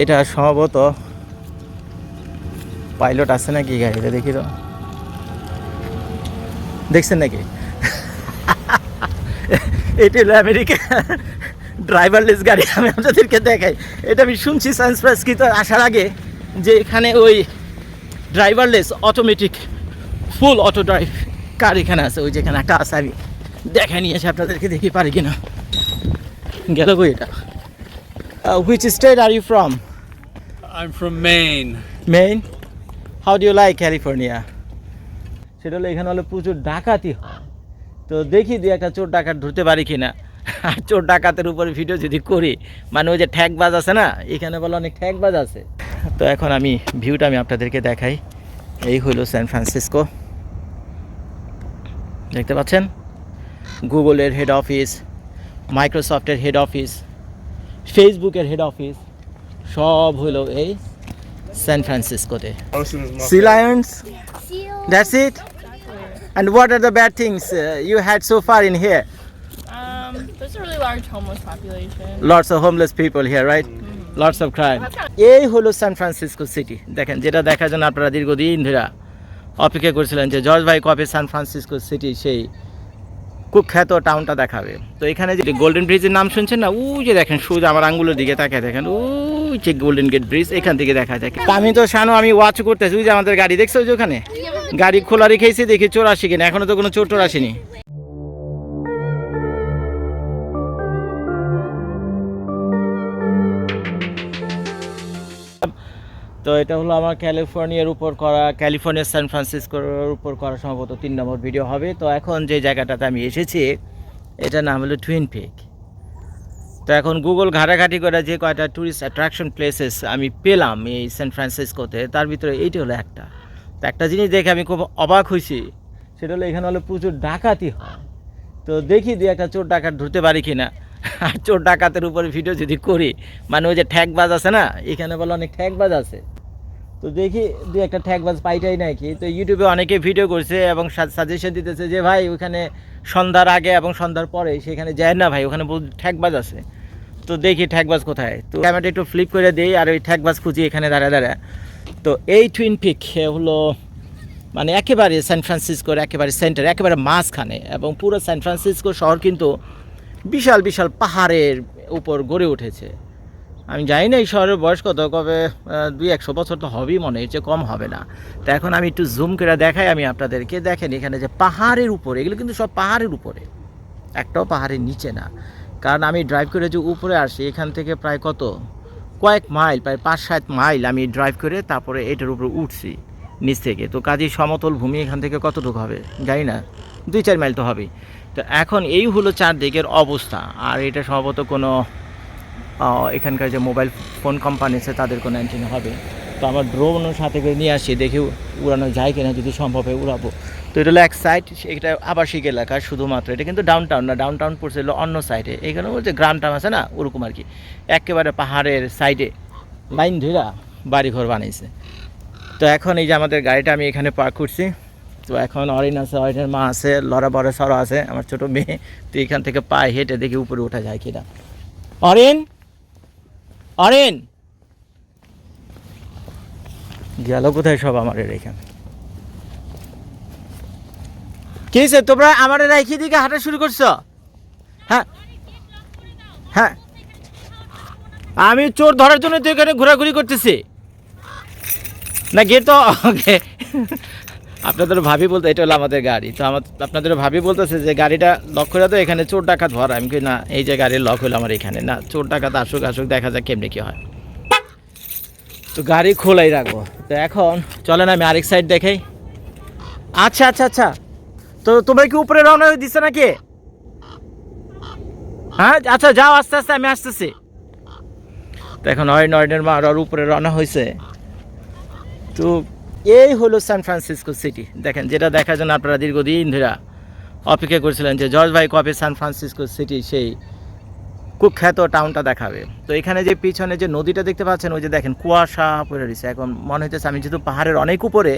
এটা সম্ভবত পাইলট আছে নাকি গাড়িতে? দেখি তো। দেখছেন নাকি? এটা হলো আমেরিকা ড্রাইভারলেস গাড়ি। আমি আপনাদেরকে দেখাই। এটা আমি শুনছি সায়েন্স প্রেসক্রিত আসার আগে যে এখানে ওই driverless automatic full auto drive car এখানে আছে। ওই যেখানে একটা আছে, আমি দেখা নিয়ে এসে আপনাদেরকে দেখি পারি কিনা। গেল কই এটা? Which state are you from I'm from Maine. Maine how do you like California সেটা হলো এখানে হলো প্রচুর ডাকাতি হয়। তো দেখি দুই একটা চোর ডাকাত ধরতে পারি কিনা। আর চোর ডাকাতের উপরে ভিডিও যদি করি মানে ওই যে ঠ্যাকবাজ আছে না এখানে বলে অনেক ঠ্যাকবাজ আছে। তো এখন আমি ভিউটা আমি আপনাদেরকে দেখাই। এই হলো সান ফ্রান্সিসকো দেখতে পাচ্ছেন? গুগলের হেড অফিস মাইক্রোসফটের হেড অফিস ফেসবুকের হেড অফিস সব হলো এই San ফ্রান্সিসকোতে sea lions that's it And what are the bad things uh, you had so far in here? Um, there's a really large homeless population. Lots of homeless people here, right? Mm. Lots of crime. এই হলো San Francisco city দেখেন যেটা দেখার জন্য আপনারা দীর্ঘদিন ধরে অপেক্ষা করছিলেন যে জর্জ ভাই কবে সান ফ্রান্সিসকো সিটি সেই কুখ্যাত টাউনটা দেখাবে। তো এখানে যে গোল্ডেন ব্রিজের নাম শুনছেন না? ওই যে দেখেন সুজ আমার আঙ্গুলের দিকে তাকে দেখেন। ওই যে গোল্ডেন গেট ব্রিজ এখান থেকে দেখা যায়। আমি তো শানো আমি ওয়াচ করতেছি। ওই যে আমাদের গাড়ি দেখছ ওই যে ওখানে? গাড়ি খোলা রেখেছি দেখি চোর আসি কিনা। এখনও তো কোনো চোর টোর আসেনি। তো এটা হলো আমার ক্যালিফোর্নিয়ার উপর করা, ক্যালিফোর্নিয়া, সান ফ্রান্সিসকোর উপর করা সম্ভবত তিন নম্বর ভিডিও হবে। তো এখন যে জায়গাটাতে আমি এসেছি এটা নাম হলো টুইন পিক তো এখন গুগল ঘাটাঘাটি করে যে কয়টা ট্যুরিস্ট অ্যাট্রাকশন প্লেসেস আমি পেলাম এই সান ফ্রান্সিসকোতে তার ভিতরে এইটি হলো একটা। তো একটা জিনিস দেখে আমি খুব অবাক হয়েছি, সেটা হলো এখানে হলো প্রচুর ডাকাতি হয়। তো দেখি দুই একটা চোর ডাকাত ধরতে পারি কিনা। আর চোর ডাকাতের উপরে ভিডিও যদি করি মানে ওই যে ঠ্যাকবাজ আছে না, এখানে বলে অনেক ঠ্যাকবাজ আছে। তো দেখি দু একটা ঠ্যাকবাজ পাইটাই নাকি। তো ইউটিউবে অনেকে ভিডিও করছে এবং সাজেশন দিতেছে যে, ভাই, ওখানে সন্ধ্যার আগে এবং সন্ধ্যার পরে সেখানে যায় না ভাই, ওখানে ঠ্যাকবাজ আছে। তো দেখি ঠ্যাকবাজ কোথায়। তো ক্যামেরাটা একটু ফ্লিপ করে দিই আর ওই ঠ্যাকবাজ খুঁজি এখানে দাঁড়া দাঁড়া তো এই টুইন পিক হলো মানে একেবারে সান ফ্রান্সিসকোর একেবারে সেন্টার একেবারে মাঝখানে এবং পুরো সান ফ্রান্সিসকো শহর কিন্তু বিশাল বিশাল পাহাড়ের উপর গড়ে উঠেছে। আমি জানি না এই শহরের বয়স কত, কবে দুই, একশো বছর তো হবেই মনে হচ্ছে কম হবে না। তো এখন আমি একটু জুম করে দেখাই, আমি আপনাদেরকে দেখেন এখানে যে পাহাড়ের উপরে, এগুলো কিন্তু সব পাহাড়ের উপরে। একটাও পাহাড়ের নিচে না। কারণ আমি ড্রাইভ করে যে উপরে আসি, এখান থেকে প্রায় কত? কয়েক মাইল, প্রায় পাঁচ, সাত মাইল আমি ড্রাইভ করে তারপরে এটার উপরে উঠছি, নিচ থেকে। তো কাজেই সমতল ভূমি এখান থেকে কতটুকু হবে? জানি না। দুই, চার মাইল তো হবেই। তো এখন এই হলো চারদিকের অবস্থা। আর এটা সম্ভবত কোনো এখানকার যে মোবাইল ফোন কোম্পানি আছে, তাদের কোনো অ্যান্টিনা হবে। তো আমার ড্রোনও সাথে করে নিয়ে আসি, দেখি উড়ানো যায় কিনা, যদি সম্ভব হয় উড়াবো। তো এটা হলো এক সাইড এটা আবাসিক এলাকা শুধুমাত্র। এটা কিন্তু ডাউন টাউন না ডাউন টাউন পড়ছে অন্য সাইডে এখানে যে গ্রাম টাউন আছে না, ওরকম আর কি। একেবারে পাহাড়ের সাইডে লাইন ধরা বাড়িঘর বানিয়েছে তো এখন এই যে আমাদের গাড়িটা আমি এখানে পার্ক করছি। তো এখন অরিন আছে, অরিনের মা আছে, লড়া বড় সড়ো আছে, আমার ছোট মেয়ে। তো এখান থেকে পায়ে হেঁটে দেখি উপরে ওঠা যায় কিনা। অরিন? অরিন? গেল কোথায় সব আমার এখানে? কি হয়েছে তোমরা আমার রাইখি দিকে হাঁটা শুরু করছ? হ্যাঁ। হ্যাঁ। আমি চোর ধরার জন্য তো এখানে ঘোরাঘুরি করতেছি। না গেট তো আপনাদের ভাবি বলতে, এটা হলো আমাদের গাড়ি। তো আমার, আপনাদের ভাবি বলতেছে যে গাড়িটা লক করে তো এখানে চোর ডাকাত ভরা আমি কই, না, এই যে গাড়ির লক হলো আমার এখানে। না, চোর ডাকাত আসুক আসুক, দেখা যাক কেমনি কি হয়। তো গাড়ি খোলাই রাখব। তো এখন, চলেন আমি আরেক সাইড দেখাই। আচ্ছা আচ্ছা আচ্ছা। তো তোমরা কি উপরে রওনা হয়ে দিচ্ছে নাকি? হ্যাঁ আচ্ছা যাও, আস্তে আস্তে, আমি আসতেছি। তো এখন অরিন অরিনের মা আর উপরে রওনা হয়েছে তো এই হলো সান ফ্রান্সিসকো সিটি দেখেন, যেটা দেখার জন্য আপনারা দীর্ঘদিন ধরে অপেক্ষা করছিলেন যে, জর্জ ভাই, কবে সান ফ্রান্সিসকো সিটি সেই কুখ্যাত টাউনটা দেখাবে? তো এখানে যে পিছনে যে নদীটা দেখতে পাচ্ছেন, ওই যে দেখেন, কুয়াশা পড়ে রয়েছে। এখন মনে হইতেছে আমি যেহেতু পাহাড়ের অনেক উপরে,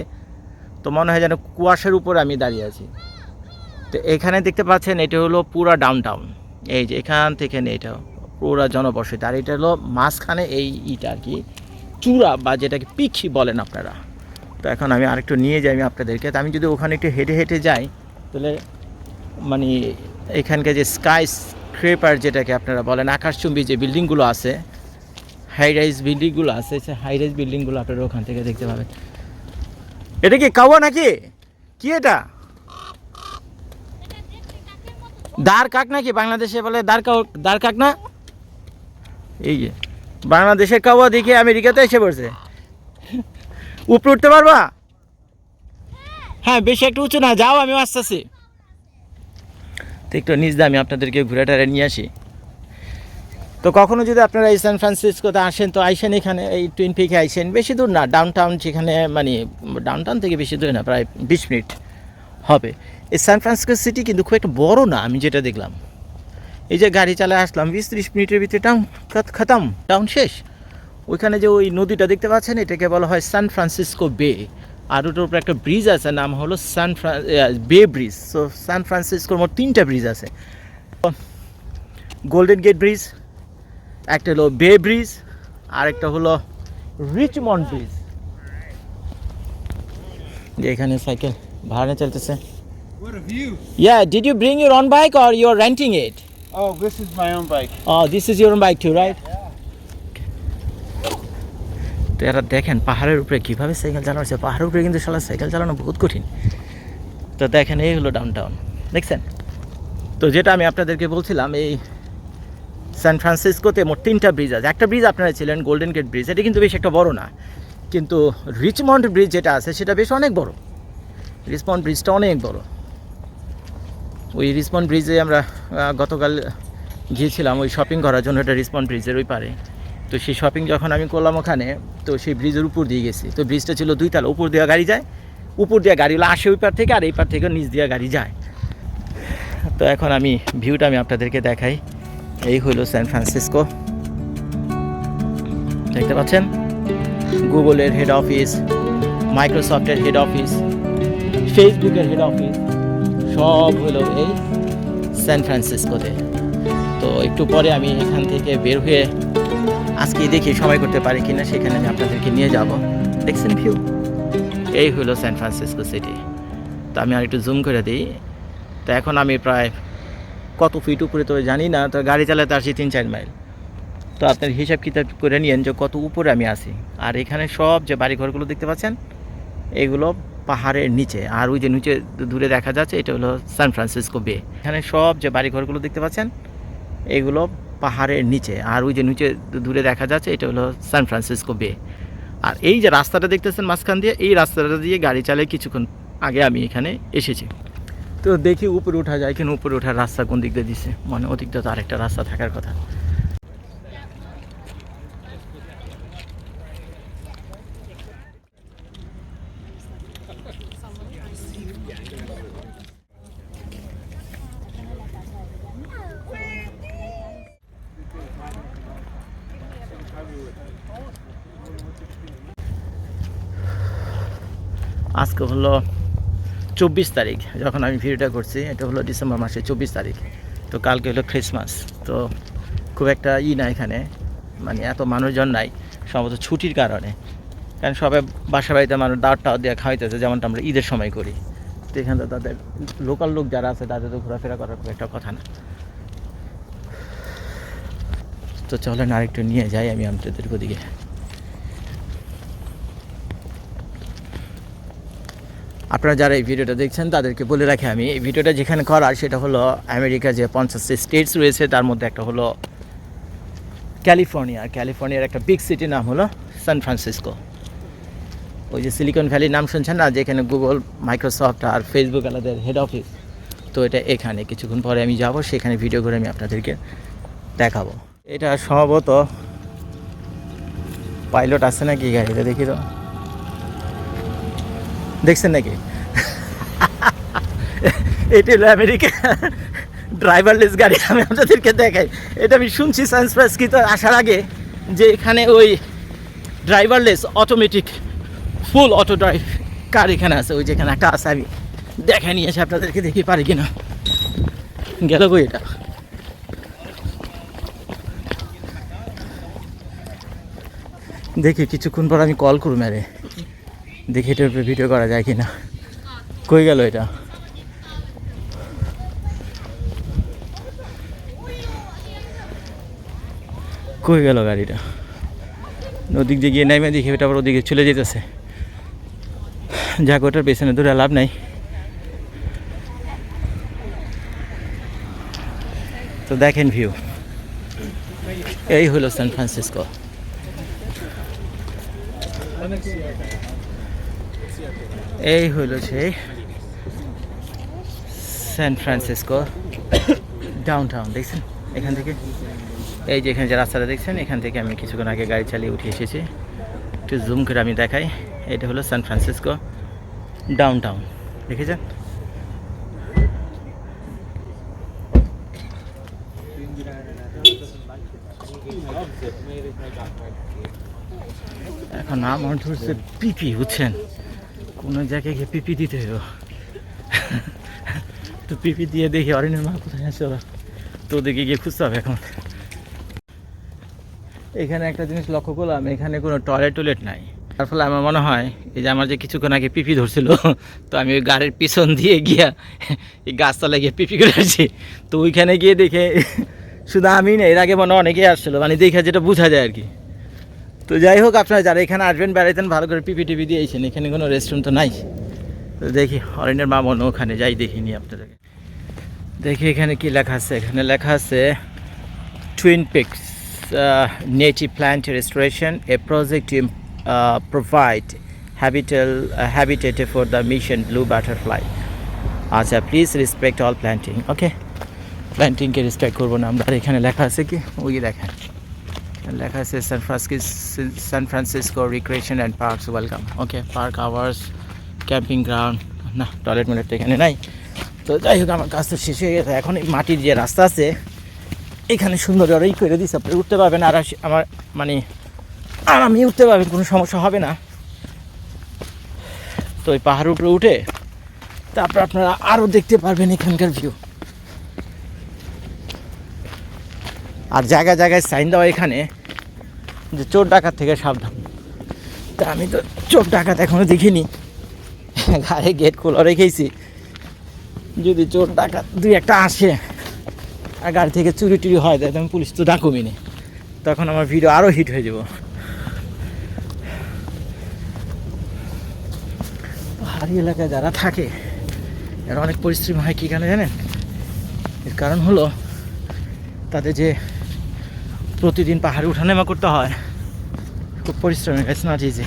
তো মনে হয় যেন কুয়াশার উপরে আমি দাঁড়িয়ে আছি। তো এখানে দেখতে পাচ্ছেন, এটা হলো পুরা ডাউন টাউন এই যে এখান থেকে এটা পুরা জনবসতি। আর এটা হলো মাঝখানে এই ইটা আর কি, চূড়া বা যেটাকে পিখি বলেন আপনারা। তো এখন আমি আরেকটু নিয়ে যাই আমি আপনাদেরকে। তো আমি যদি ওখানে একটু হেঁটে হেঁটে যাই, তাহলে মানে এখানকার যে স্কাই ক্রেপার যেটাকে আপনারা বলেন, আকাশচুম্বী যে বিল্ডিংগুলো আছে হাই রাইজ বিল্ডিংগুলো আছে সে হাই রাইজ বিল্ডিংগুলো আপনারা ওখান থেকে দেখতে পাবেন। এটা কি কাওয়া নাকি? কি এটা? দাঁড় কাক নাকি? বাংলাদেশে বলে দাঁড় কাউ দাঁড় কাক না? এই যে, বাংলাদেশের কাওয়া দেখে আমেরিকাতে এসে পড়ছে। উপরে উঠতে পারবা? হ্যাঁ বেশি একটু উঁচু না যাও আমি আসতেছি। তো একটু নিজ দিয়ে আমি আপনাদেরকে ঘুরে টারে নিয়ে আসি। তো কখনো যদি আপনারা এই সান ফ্রান্সিসকোতে আসেন তো আইসেন এখানে এই টুইন পিকে আইসেন বেশি দূর না ডাউন টাউন যেখানে মানে ডাউন টাউন থেকে বেশি দূরে না প্রায় বিশ মিনিট হবে। এই সান ফ্রান্সিসকো সিটি কিন্তু খুব একটা বড় না আমি যেটা দেখলাম। এই যে গাড়ি চালায় আসলাম বিশ ত্রিশ মিনিটের ভিতরে টাউন খাতাম টাউন শেষ। ওইখানে যে ওই নদীটা দেখতে পাচ্ছেন এটাকে বলা হয় সান ফ্রান্সিসকো বে আর ওটার উপরে একটা ব্রিজ আছে নাম হলো সান বে ব্রিজ সো সান ফ্রান্সিসকোর মোট তিনটা ব্রিজ আছে গোল্ডেন গেট ব্রিজ একটা হলো বে ব্রিজ আর একটা হলো রিচমন্ড ব্রিজ যে এখানে সাইকেল ভাড়া চলতেছে! Yeah, did you bring your own bike or you're renting it? Oh, this is my own bike. Oh, this is your own bike too, right? তো এরা দেখেন পাহাড়ের উপরে কীভাবে সাইকেল চালানো হচ্ছে পাহাড়ের উপরে কিন্তু সালা সাইকেল চালানো বহুত কঠিন। তো দেখেন, এই হলো ডাউন টাউন দেখছেন? তো যেটা আমি আপনাদেরকে বলছিলাম, এই সান ফ্রান্সিসকোতে মোট তিনটা ব্রিজ আছে। একটা ব্রিজ আপনারা ছিলেন গোল্ডেন গেট ব্রিজ এটা কিন্তু বেশ একটা বড় না। কিন্তু রিচমন্ড ব্রিজ যেটা আছে, সেটা বেশ অনেক বড়। রিচমন্ড ব্রিজটা অনেক বড়। ওই রিসপন্ড ব্রিজে আমরা গতকাল গিয়েছিলাম, ওই শপিং করার জন্য। এটা রিসপন্ড ব্রিজের ওই পারে। তো সেই শপিং যখন আমি করলাম ওখানে, তো সেই ব্রিজের উপর দিয়ে গেছি। তো ব্রিজটা ছিল দুই তালা, উপর দিয়ে গাড়ি যায়, উপর দিয়ে গাড়িগুলো আসে ওই পার থেকে আর এই পার থেকে নিচ দিয়ে গাড়ি যায়। তো এখন আমি ভিউটা আমি আপনাদেরকে দেখাই। এই হলো স্যান ফ্রান্সিসকো দেখতে পাচ্ছেন? গুগলের হেড অফিস মাইক্রোসফটের হেড অফিস ফেসবুকের হেড অফিস সব হলো এই স্যান ফ্রান্সিসকোতে তো একটু পরে আমি এখান থেকে বের হয়ে আজকে দেখি সবাই করতে পারি কিনা, সেখানে আমি আপনাদেরকে নিয়ে যাব। দেখছেন ভিউ এই হলো সান ফ্রান্সিসকো সিটি তো আমি আর একটু জুম করে দিই। তো এখন আমি প্রায় কত ফিট উপরে তো জানি না, তো গাড়ি চালাতে আসি তিন চার মাইল তো আপনার হিসাব কিতাব করে নিয়েন যে কত উপরে আমি আছি। আর এখানে সব যে বাড়িঘরগুলো দেখতে পাচ্ছেন, এগুলো পাহাড়ের নিচে। আর ওই যে নিচে দূরে দেখা যাচ্ছে, এটা হলো সান ফ্রান্সিসকো বে এখানে সব যে বাড়িঘরগুলো দেখতে পাচ্ছেন, এগুলো পাহাড়ের নিচে। আর ওই যে নিচে দূরে দেখা যাচ্ছে, এটা হলো সান ফ্রান্সিসকো বে আর এই যে রাস্তাটা দেখতেছেন মাঝখান দিয়ে, এই রাস্তাটা দিয়ে গাড়ি চালিয়ে কিছুক্ষণ আগে আমি এখানে এসেছি। তো দেখি উপরে ওঠা যায় কিনা, উপরে ওঠার রাস্তা কোন দিক দিয়ে দিছে? মানে দিয়ে তো আরেকটা রাস্তা থাকার কথা। আজকে হলো চব্বিশ তারিখ, যখন আমি ভিডিওটা করছি, এটা হলো ডিসেম্বর মাসের চব্বিশ তারিখ। তো কালকে হলো ক্রিসমাস তো খুব একটা ই না এখানে মানে এত মানুষজন নাই সম্ভবত ছুটির কারণে। কারণ সবাই বাসা বাড়িতে মানুষ দাওয়াত টাওয়াত দিয়ে খাওয়াইতেছে, যেমনটা আমরা ঈদের সময় করি। তো এখানে তো তাদের লোকাল লোক যারা আছে, তাদের তো ঘোরাফেরা করার খুব একটা কথা না। তো চলেন আরেকটু নিয়ে যাই আমি আপনাদের ওদিকে। আপনারা যারা এই ভিডিওটা দেখছেন, তাদেরকে বলে রাখি আমি, এই ভিডিওটা যেখানে করার সেটা হলো আমেরিকা যে পঞ্চাশটি স্টেটস রয়েছে, তার মধ্যে একটা হলো ক্যালিফোর্নিয়া। ক্যালিফোর্নিয়ার একটা বিগ সিটির নাম হলো সান ফ্রান্সিসকো ওই যে সিলিকন ভ্যালির নাম শুনছেন না, যেখানে গুগল মাইক্রোসফট আর ফেসবুক আলাদের হেড অফিস তো এটা এখানে। কিছুক্ষণ পরে আমি যাব, সেখানে ভিডিও করে আমি আপনাদেরকে দেখাবো। এটা সম্ভবত পাইলট আছে নাকি গাড়িতে দেখি তো। দেখছেন নাকি? এটি হলো আমেরিকা ড্রাইভারলেস গাড়ি। আমি আপনাদেরকে দেখাই। এটা আমি শুনছি সায়েন্স কি কিন্তু আসার আগে যে এখানে ওই driverless automatic full auto drive car এখানে আছে। ওই যেখানে একটা আছে, আমি দেখে নিয়ে এসে আপনাদেরকে দেখি পারি কিনা। গেল কই এটা? দেখি, কিছুক্ষণ পর আমি কল করুম আরে। দেখি এটার উপরে ভিডিও করা যায় কিনা। কই গেল এটা? কই গেল গাড়িটা? ওদিক দিয়ে গিয়ে নাইমে দেখি ওটা আবার ওদিকে চলে যেতেছে। যাক, ওটার পেছনে দূরে লাভ নাই। তো দেখেন ভিউ এই হলো সান ফ্রান্সিসকো এই হলো সেই সান ফ্রান্সিসকো ডাউন টাউন দেখছেন? এখান থেকে। এই যে এখানে যে রাস্তাটা দেখছেন, এখান থেকে আমি কিছুক্ষণ আগে গাড়ি চালিয়ে উঠে এসেছি। একটু জুম করে আমি দেখাই। এটা হলো সান ফ্রান্সিসকো ডাউন টাউন দেখেছেন? এখন আমার ধরছে পিপি বুঝছেন? কোনো জায়গায় গিয়ে পিপি দিতে হইব। তো পিপি দিয়ে দেখি অরিনের মা কোথায় আছে ওরা। তো ওদিকে গিয়ে খুঁজতে হবে এখন। এখানে একটা জিনিস লক্ষ্য করলাম, এখানে কোনো টয়লেট টয়লেট নাই। তার ফলে আমার মনে হয়, এই যে আমার যে কিছুক্ষণ আগে পিপি ধরছিল, তো আমি ওই গাড়ির পিছন দিয়ে গিয়া এই গাছতলায় গিয়ে পিপি করে আসছি। তো ওইখানে গিয়ে দেখে, শুধু আমি না, এর আগে মনে অনেকেই আসছিল। মানে দেখে যেটা বোঝা যায় আর কি। তো যাই হোক, আপনারা যারা এখানে আসবেন, বেড়াইতেন, ভালো করে পিপি টিপি দিয়েছেন এখানে কোনো রেস্টুরেন্ট তো নাই। তো দেখি, অরণ্যের মা মনে ওখানে, যাই দেখিনি আপনাদেরকে। দেখি এখানে কি লেখা আছে। এখানে লেখা আছে twin peaks native plant restoration a project to provide habital habitat for the mission blue butterfly আচ্ছা please respect all planting okay প্ল্যান্টিংকে respect করব না আমরা। এখানে লেখা আছে কি? ওই দেখেন। লেখা আছে San Francis San Francisco recreation and parks welcome okay park hours camping ground না টয়লেট মিলেট এখানে নাই। তো যাই হোক, আমার কাজ তো শেষ হয়ে গেছে। এখন এই মাটির যে রাস্তা আছে, এখানে সুন্দর ওরাই করে দিচ্ছে আপনি উঠতে পারবেন আর আমার মানে আর আমি উঠতে পারবেন, কোনো সমস্যা হবে না। তো ওই পাহাড়ের উপরে উঠে, তারপর আপনারা আরও দেখতে পারবেন এখানকার ভিউ আর জায়গায় জায়গায় সাইন দেওয়া এখানে যে চোর ডাকাত থেকে সাবধান। তা আমি তো চোর ডাকাত এখনও দেখিনি। গায়ে গেট খোলা রেখেছি। যদি চোর ডাকাত দুই একটা আসে আর গাড়ি থেকে চুরি টুরি হয়, তাহলে আমি পুলিশ তো ডাকুমি নি। তখন আমার ভিডিও আরও হিট হয়ে যাব। পাহাড়ি এলাকায় যারা থাকে, এরা অনেক পরিশ্রম হয় কী কারণে জানেন? এর কারণ হলো তাদের যে প্রতিদিন পাহাড়ে উঠানামা করতে হয়। খুব পরিশ্রমী ইটস নট ইজি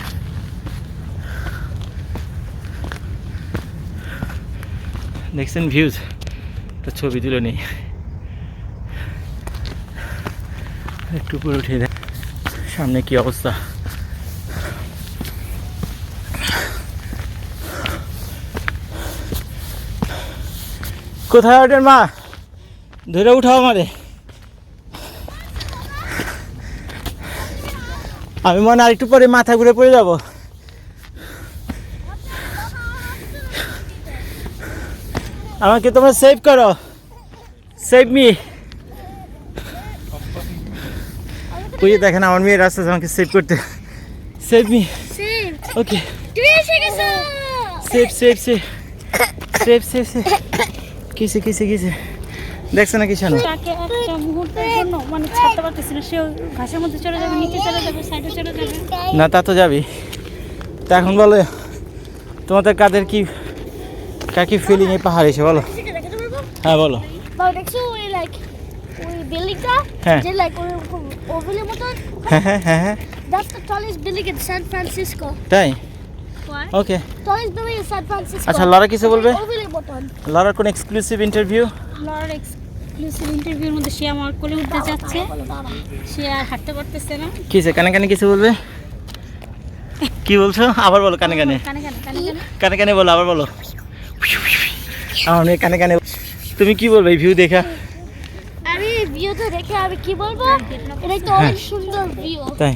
দেখছেন ভিউজ একটা ছবি তুলে নেই। একটু উপরে উঠে দেখ সামনে কি অবস্থা? কোথায় ওঠেন মা? ধরে উঠাও আমারে। আমি মনে হয় একটু পরে মাথা ঘুরে পড়ে যাব। আমাকে তোমরা সেভ করো। সেভ মি ওই যে দেখেন আমার মেয়ের রাস্তা আমাকে সেভ করতে। Save me Save. ওকে তুমি এসে গেছো। Save save save save save save কিসে কিসে কিসে? দেখছ না কিছু না তাকে একটা মুহূর্তের জন্য মানে ছাড়তে পারতেছি না সে ঘাসের মধ্যে চলে যাবে নিচে চলে যাবে সাইডে চলে যাবে। না তা তো যাবি। তা এখন বলো তোমাদের কাদের কি কার কি ফিলিং এই পাহাড়ে এসে বলো? হ্যাঁ বলো। বাবা দেখছ ওই লাইক ওই বিল্ডিংটা? হ্যাঁ। যে লাইক ওই ওভেলের মতন? হ্যাঁ হ্যাঁ হ্যাঁ। That's the tallest building in San Francisco. তাই? ওকে আচ্ছা লরা কিছু বলবে? লরার কোন এক্সক্লুসিভ ইন্টারভিউ এক্সক্লুসিভ ইন্টারভিউর মধ্যে সে আমার কোলে উঠতে যাচ্ছে। সে আর হাঁটতে পারতেছে না। কানে কানে কিছু বলবে? কি বলছো? আবার বলো কানে কানে। কানে কানে বলো আবার বলো। আমার কানে কানে তুমি কি বলবে এই ভিউ দেখা? আমি ভিউটা দেখে আমি কি বলব? এটা তো হ্যাঁ। অনেক সুন্দর ভিউ তাই।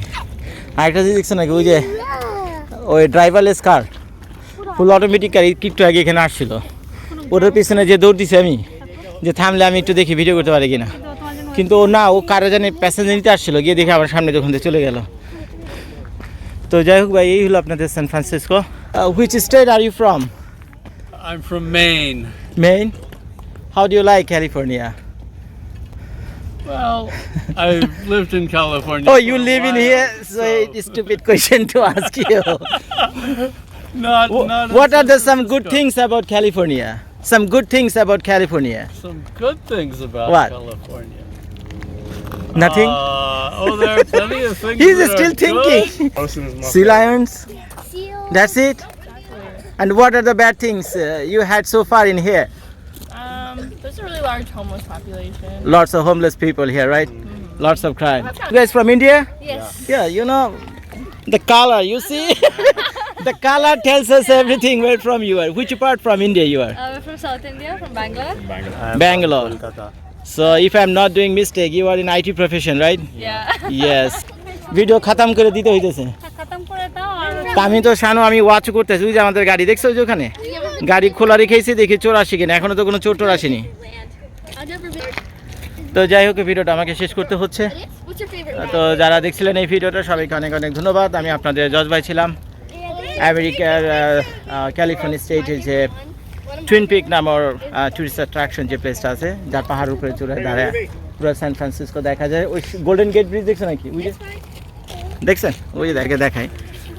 আরেকটা দেখছ নাকি? ওই যে ওই ড্রাইভারলেস কার ফুল অটোমেটিক গাড়ি একটু আগে এখানে আসছিল। ওটার পিছনে যে দৌড় দিছি আমি যে থামলে আমি একটু দেখি ভিডিও করতে পারি কিনা। কিন্তু ও না ও কারে জানি প্যাসেঞ্জার নিতে আসছিল গিয়ে দেখে আমার সামনে দোকান থেকে চলে গেল। তো যাই হোক ভাই এই হলো আপনাদের San Francisco which state are you from I'm from Maine. Maine how do you like California Well, I've lived in California. Oh, you a live in here, so it's a stupid question to ask you. Not, Wh- not what are the some good things about California? Some good things about California. Some good things about What? California. Nothing. Uh, oh, there are plenty of things. He's that still are thinking. good. Sea lions. That's it. And what are the bad things uh, you had so far in here? Um, there's a really large homeless population. Lots of homeless people here, right? Mm. Lots of crime. You guys from India? Yes. Yeah, you know the color. You see, the color tells us everything. Where from you are? Which part from India you are? Uh, we're from South India, from Bangalore. Bangalore. Bangalore. So if I'm not doing mistake, you are in IT profession, right? Yeah. Yes. Video খাতাম করে দিতে হইতেছে আমি তো শানো আমি watch করতেছি ওই যে আমাদের গাড়ি দেখছ ওই যে ওখানে গাড়ি খোলা রেখেছি, দেখি চোর আসি কিনা। এখনও তো কোনো চোর টোর আসেনি. তো যাই হোক ভিডিওটা আমাকে শেষ করতে হচ্ছে? তো যারা দেখছিলেন এই ভিডিওটা, সবাইকে অনেক অনেক ধন্যবাদ। আমি আপনাদের জজ ভাই ছিলাম। আমেরিকার ক্যালিফোর্নিয়া স্টেটের যে টুইন পিক নামর টুরিস্ট অ্যাট্রাকশন যে প্লেসটা আছে, যার পাহাড়ের উপরে চড়ে দাঁড়ায়, পুরো সান ফ্রান্সিসকো দেখা যায়। ওই গোল্ডেন গেট ব্রিজ দেখছ নাকি? ওই যে দেখছেন? ওই যে দেখে দেখায়।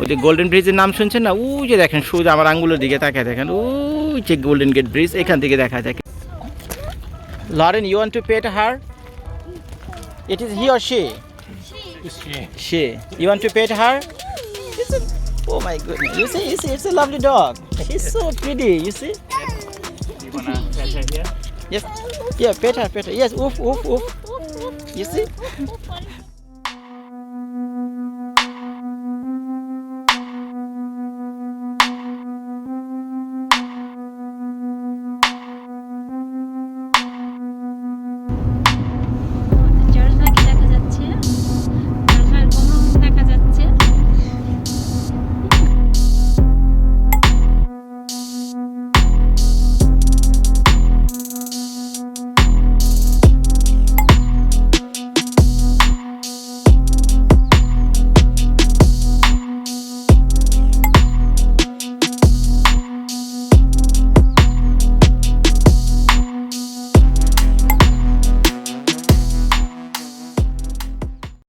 ওই যে গোল্ডেন ব্রিজের নাম শুনছেন না? ওই যে দেখেন সোজা আমার আঙ্গুলের দিকে তাকে দেখেন। ওই যে গোল্ডেন গেট ব্রিজ এখান থেকে দেখা যায়। Lauren you want to pet her it is he or she she you want to pet her oh my goodness you see it's it's a lovely dog he is so pretty you see yes yeah pet her pet her yes উফ উফ উফ you C